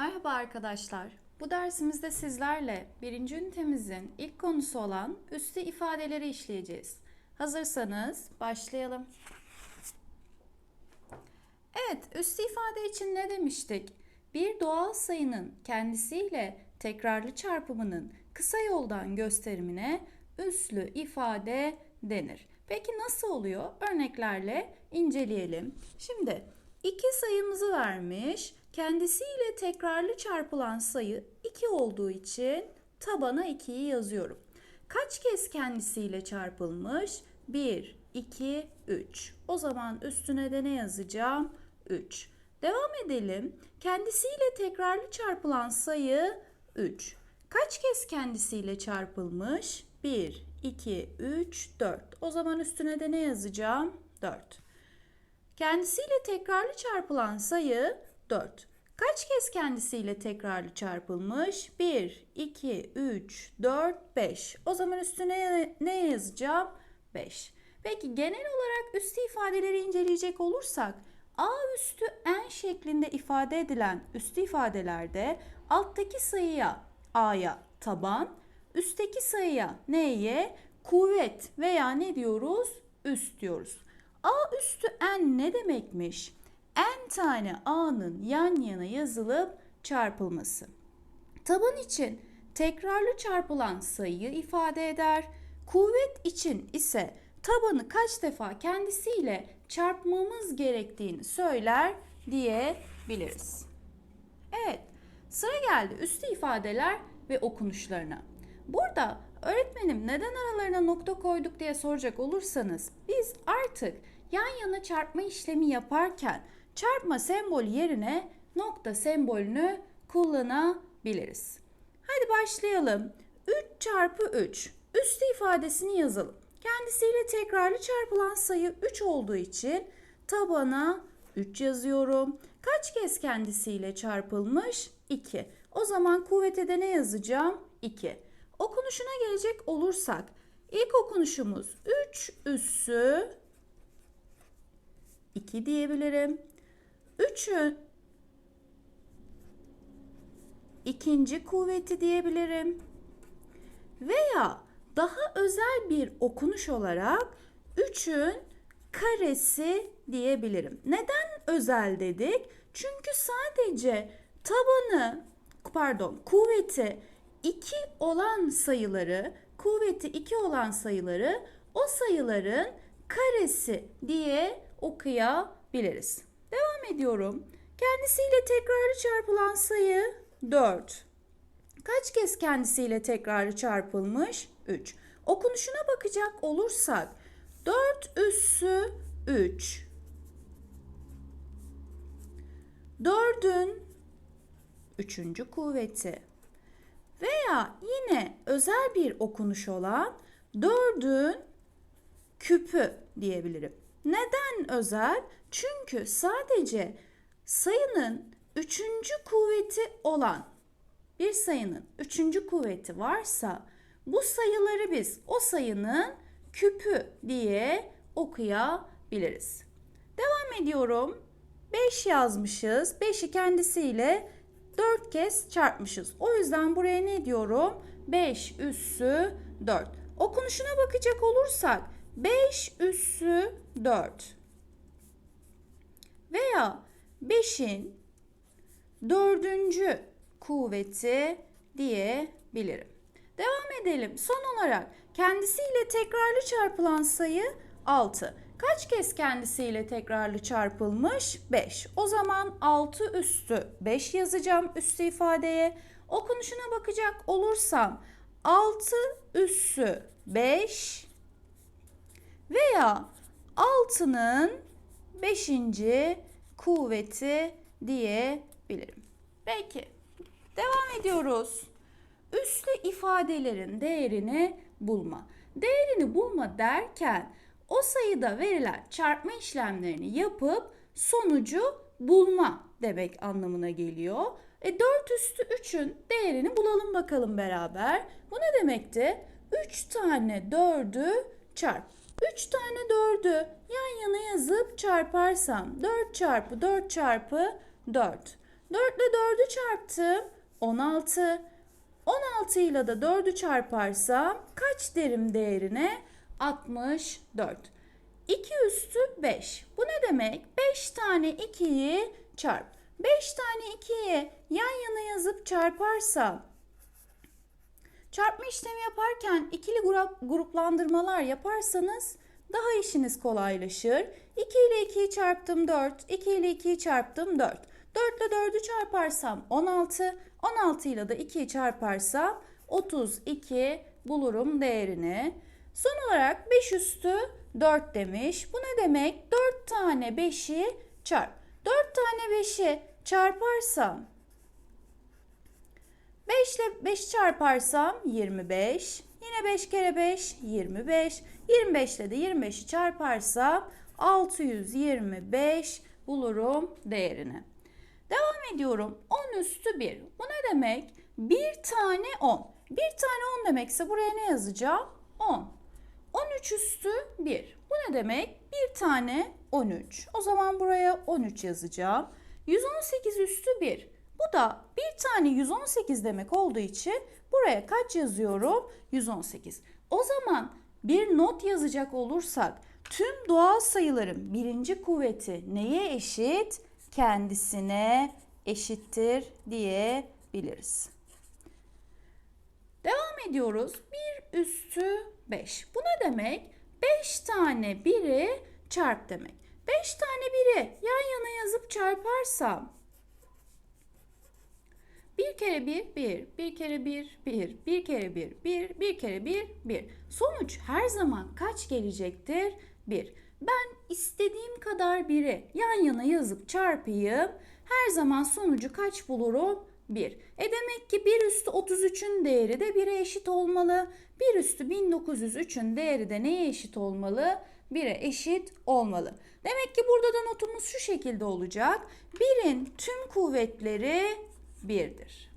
Merhaba arkadaşlar. Bu dersimizde sizlerle birinci ünitemizin ilk konusu olan üstü ifadeleri işleyeceğiz. Hazırsanız başlayalım. Evet, üstü ifade için ne demiştik? Bir doğal sayının kendisiyle tekrarlı çarpımının kısa yoldan gösterimine üslü ifade denir. Peki nasıl oluyor? Örneklerle inceleyelim. Şimdi iki sayımızı vermiş. Kendisiyle tekrarlı çarpılan sayı 2 olduğu için tabana 2'yi yazıyorum. Kaç kez kendisiyle çarpılmış? 1, 2, 3. O zaman üstüne de ne yazacağım? 3. Devam edelim. Kendisiyle tekrarlı çarpılan sayı 3. Kaç kez kendisiyle çarpılmış? 1, 2, 3, 4. O zaman üstüne de ne yazacağım? 4. Kendisiyle tekrarlı çarpılan sayı 4. Kaç kez kendisiyle tekrarlı çarpılmış? 1, 2, 3, 4, 5. O zaman üstüne ne yazacağım? 5. Peki genel olarak üstü ifadeleri inceleyecek olursak A üstü n şeklinde ifade edilen üstü ifadelerde alttaki sayıya A'ya taban, üstteki sayıya N'ye kuvvet veya ne diyoruz? Üst diyoruz. A üstü n ne demekmiş? N tane a'nın yan yana yazılıp çarpılması. Taban için tekrarlı çarpılan sayıyı ifade eder. Kuvvet için ise tabanı kaç defa kendisiyle çarpmamız gerektiğini söyler diyebiliriz. Evet, sıra geldi üstü ifadeler ve okunuşlarına. Burada öğretmenim neden aralarına nokta koyduk diye soracak olursanız biz artık yan yana çarpma işlemi yaparken çarpma sembolü yerine nokta sembolünü kullanabiliriz. Hadi başlayalım. 3 çarpı 3. Üstü ifadesini yazalım. Kendisiyle tekrarlı çarpılan sayı 3 olduğu için tabana 3 yazıyorum. Kaç kez kendisiyle çarpılmış? 2. O zaman kuvvete de ne yazacağım? 2. Okunuşuna gelecek olursak ilk okunuşumuz 3 üssü 2 diyebilirim. 3'ün ikinci kuvveti diyebilirim. Veya daha özel bir okunuş olarak 3'ün karesi diyebilirim. Neden özel dedik? Çünkü sadece tabanı pardon kuvveti 2 olan sayıları, kuvveti 2 olan sayıları o sayıların karesi diye okuyabiliriz. Devam ediyorum. Kendisiyle tekrarlı çarpılan sayı 4. Kaç kez kendisiyle tekrarlı çarpılmış? 3. Okunuşuna bakacak olursak 4 üssü 3. 4'ün 3. kuvveti. Veya yine özel bir okunuş olan 4'ün küpü diyebilirim. Neden özel? Çünkü sadece sayının üçüncü kuvveti olan bir sayının üçüncü kuvveti varsa bu sayıları biz o sayının küpü diye okuyabiliriz. Devam ediyorum. 5 yazmışız. 5'i kendisiyle 4 kez çarpmışız. O yüzden buraya ne diyorum? 5 üssü 4. Okunuşuna bakacak olursak 5 üssü 4 veya 5'in dördüncü kuvveti diyebilirim. Devam edelim. Son olarak kendisiyle tekrarlı çarpılan sayı 6. Kaç kez kendisiyle tekrarlı çarpılmış? 5. O zaman 6 üstü 5 yazacağım üstü ifadeye. Okunuşuna bakacak olursam 6 üssü 5 veya 6'nın 5. kuvveti diyebilirim. Peki devam ediyoruz. Üslü ifadelerin değerini bulma. Değerini bulma derken o sayıda verilen çarpma işlemlerini yapıp sonucu bulma demek anlamına geliyor. E 4 üstü 3'ün değerini bulalım bakalım beraber. Bu ne demekti? 3 tane 4'ü çarp. 3 tane 4'ü yan yana yazıp çarparsam 4 çarpı 4 çarpı 4. 4 ile 4'ü çarptım. 16. 16 ile de 4'ü çarparsam kaç derim değerine? 64. 2 üstü 5. Bu ne demek? 5 tane 2'yi çarp. 5 tane 2'yi yan yana yazıp çarparsam çarpma işlemi yaparken ikili grup, gruplandırmalar yaparsanız daha işiniz kolaylaşır. 2 ile 2'yi çarptım 4, 2 ile 2'yi çarptım 4. 4 ile 4'ü çarparsam 16, 16 ile de 2'yi çarparsam 32 bulurum değerini. Son olarak 5 üstü 4 demiş. Bu ne demek? 4 tane 5'i çarp. 4 tane 5'i çarparsam 5 ile 5 çarparsam 25. Yine 5 kere 5 25. 25 ile de 25'i çarparsam 625 bulurum değerini. Devam ediyorum. 10 üstü 1. Bu ne demek? Bir tane 10. Bir tane 10 demekse buraya ne yazacağım? 10. 13 üstü 1. Bu ne demek? Bir tane 13. O zaman buraya 13 yazacağım. 118 üstü 1. Bu da bir tane 118 demek olduğu için buraya kaç yazıyorum? 118. O zaman bir not yazacak olursak tüm doğal sayıların birinci kuvveti neye eşit? Kendisine eşittir diyebiliriz. Devam ediyoruz. 1 üstü 5. Bu ne demek? 5 tane 1'i çarp demek. 5 tane 1'i yan yana yazıp çarparsam 1 kere 1 1, 1 kere 1 1, 1 kere 1 1, 1 kere 1 1. Sonuç her zaman kaç gelecektir? 1. Ben istediğim kadar 1'i yan yana yazıp çarpayım. Her zaman sonucu kaç bulurum? 1. E demek ki 1 üstü 33'ün değeri de 1'e eşit olmalı. 1 üstü 1903'ün değeri de neye eşit olmalı? 1'e eşit olmalı. Demek ki burada da notumuz şu şekilde olacak. 1'in tüm kuvvetleri 1'dir.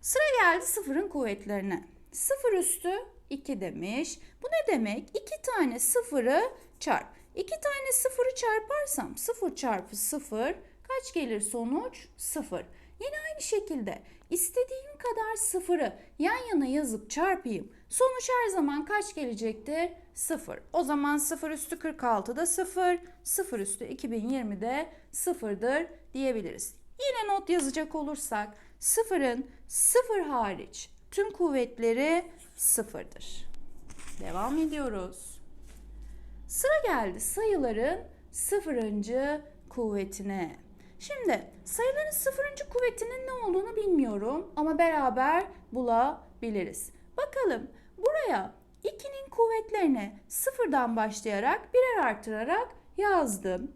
Sıra geldi sıfırın kuvvetlerine. 0 üstü 2 demiş. Bu ne demek? 2 tane sıfırı çarp. 2 tane sıfırı çarparsam 0 çarpı 0 kaç gelir sonuç? 0. Yine aynı şekilde istediğim kadar sıfırı yan yana yazıp çarpayım. Sonuç her zaman kaç gelecektir? 0. O zaman 0 üstü 46'da 0, 0 üstü 2020'de 0'dır diyebiliriz. Yine not yazacak olursak sıfırın sıfır hariç tüm kuvvetleri sıfırdır. Devam ediyoruz. Sıra geldi sayıların sıfırıncı kuvvetine. Şimdi sayıların sıfırıncı kuvvetinin ne olduğunu bilmiyorum ama beraber bulabiliriz. Bakalım buraya 2'nin kuvvetlerini sıfırdan başlayarak birer artırarak yazdım.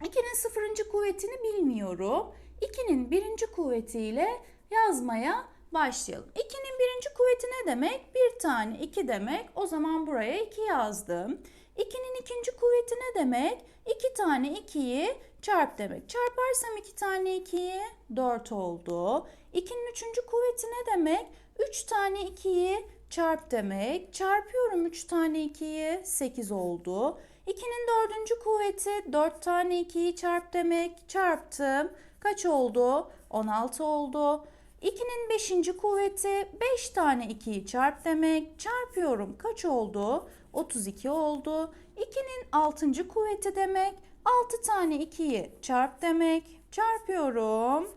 2'nin sıfırıncı kuvvetini bilmiyorum. 2'nin birinci kuvvetiyle yazmaya başlayalım. 2'nin birinci kuvveti ne demek? Bir tane 2 demek. O zaman buraya 2 yazdım. 2'nin ikinci kuvveti ne demek? 2 tane 2'yi çarp demek. Çarparsam 2 tane 2'yi 4 oldu. 2'nin üçüncü kuvveti ne demek? 3 tane 2'yi çarp demek. Çarpıyorum 3 tane 2'yi 8 oldu. 2'nin dördüncü kuvveti 4 tane 2'yi çarp demek. Çarptım. Kaç oldu? 16 oldu. 2'nin 5. kuvveti 5 tane 2'yi çarp demek. Çarpıyorum. Kaç oldu? 32 oldu. 2'nin 6. kuvveti demek. 6 tane 2'yi çarp demek. Çarpıyorum.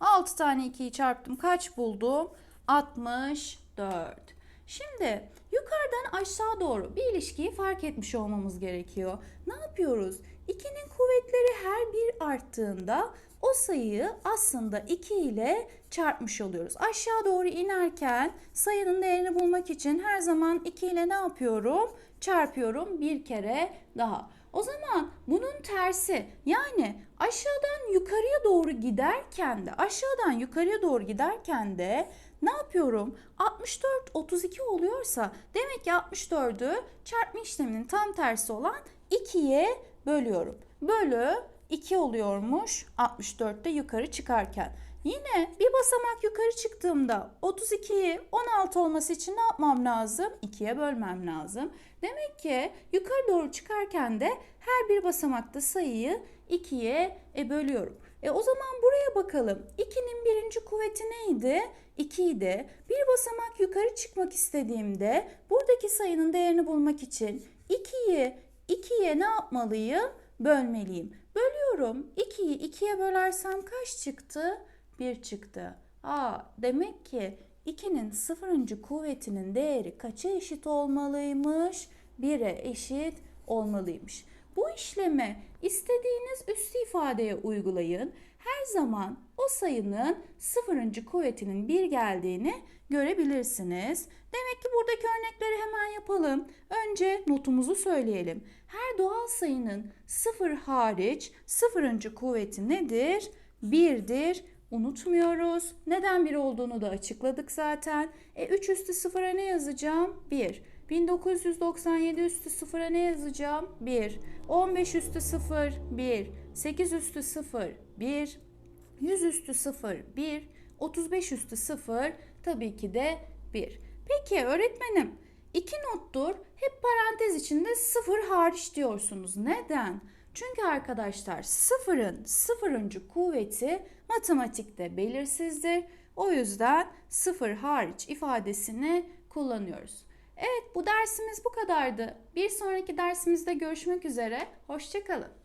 6 tane 2'yi çarptım. Kaç buldum? 64. Şimdi yukarıdan aşağı doğru bir ilişkiyi fark etmiş olmamız gerekiyor. Ne yapıyoruz? 2'nin kuvvetleri her bir arttığında o sayıyı aslında 2 ile çarpmış oluyoruz. Aşağı doğru inerken sayının değerini bulmak için her zaman 2 ile ne yapıyorum? Çarpıyorum bir kere daha. O zaman bunun tersi yani aşağıdan yukarıya doğru giderken de aşağıdan yukarıya doğru giderken de ne yapıyorum? 64 32 oluyorsa demek ki 64'ü çarpma işleminin tam tersi olan 2'ye bölüyorum. Bölü 2 oluyormuş 64'te yukarı çıkarken. Yine bir basamak yukarı çıktığımda 32'yi 16 olması için ne yapmam lazım? 2'ye bölmem lazım. Demek ki yukarı doğru çıkarken de her bir basamakta sayıyı 2'ye e, bölüyorum. E o zaman buraya bakalım. 2'nin birinci kuvveti neydi? 2 idi. Bir basamak yukarı çıkmak istediğimde buradaki sayının değerini bulmak için 2'yi 2'ye ne yapmalıyım? Bölmeliyim. Bölüyorum. 2'yi 2'ye bölersem kaç çıktı? 1 çıktı. Aa, demek ki 2'nin sıfırıncı kuvvetinin değeri kaça eşit olmalıymış? 1'e eşit olmalıymış. Bu işlemi istediğiniz üstü ifadeye uygulayın. Her zaman o sayının sıfırıncı kuvvetinin 1 geldiğini görebilirsiniz. Demek ki buradaki örnekleri hemen yapalım. Önce notumuzu söyleyelim. Her doğal sayının sıfır hariç sıfırıncı kuvveti nedir? 1'dir. Unutmuyoruz. Neden 1 olduğunu da açıkladık zaten. E 3 üstü sıfıra ne yazacağım? 1. 1997 üstü sıfıra ne yazacağım? 1. 15 üstü 0, 1. 8 üstü 0, 1. 100 üstü 0, 1. 35 üstü 0, tabii ki de 1. Peki öğretmenim, iki nottur hep parantez içinde 0 hariç diyorsunuz. Neden? Çünkü arkadaşlar sıfırın sıfırıncı kuvveti matematikte belirsizdir. O yüzden sıfır hariç ifadesini kullanıyoruz. Evet bu dersimiz bu kadardı. Bir sonraki dersimizde görüşmek üzere. Hoşçakalın.